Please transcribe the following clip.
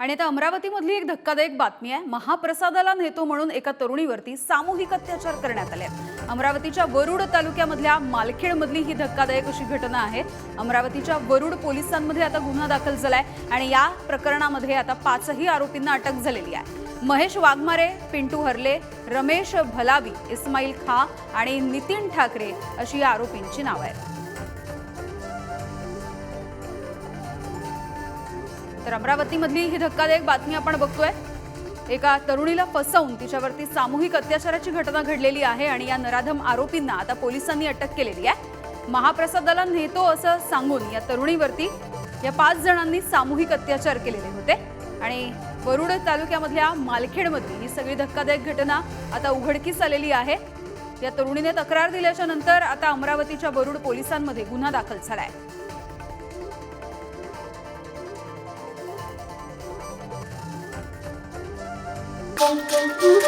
आणि आता अमरावतीमधली एक धक्कादायक बातमी आहे. महाप्रसादाला नेतो म्हणून एका तरुणीवरती सामूहिक अत्याचार करण्यात आले. आहेत. अमरावतीच्या वरुड तालुक्यामधल्या मालखेडमधली ही धक्कादायक अशी घटना आहे. अमरावतीच्या वरुड पोलिसांमध्ये आता गुन्हा दाखल झालाय आणि या प्रकरणामध्ये आता पाचही आरोपींना अटक झालेली आहे. महेश वाघमारे पिंटू हरले रमेश भलावी इस्माईल खा आणि नितीन ठाकरे अशी या आरोपींची नावं आहेत. तर अमरावतीमधली ही धक्कादायक बातमी आपण बघतोय. एका तरुणीला फसवून तिच्यावरती सामूहिक अत्याचाराची घटना घडलेली आहे आणि या नराधम आरोपींना आता पोलिसांनी अटक केलेली आहे. महाप्रसादाला नेतो असं सांगून या तरुणीवरती या पाच जणांनी सामूहिक अत्याचार केलेले होते. आणि वरुड तालुक्यामधल्या मालखेडमध्ये ही सगळी धक्कादायक घटना आता उघडकीस आलेली आहे. या तरुणीने तक्रार दिल्याच्या नंतर आता अमरावतीच्या वरुड पोलिसांमध्ये गुन्हा दाखल झाला आहे झालाय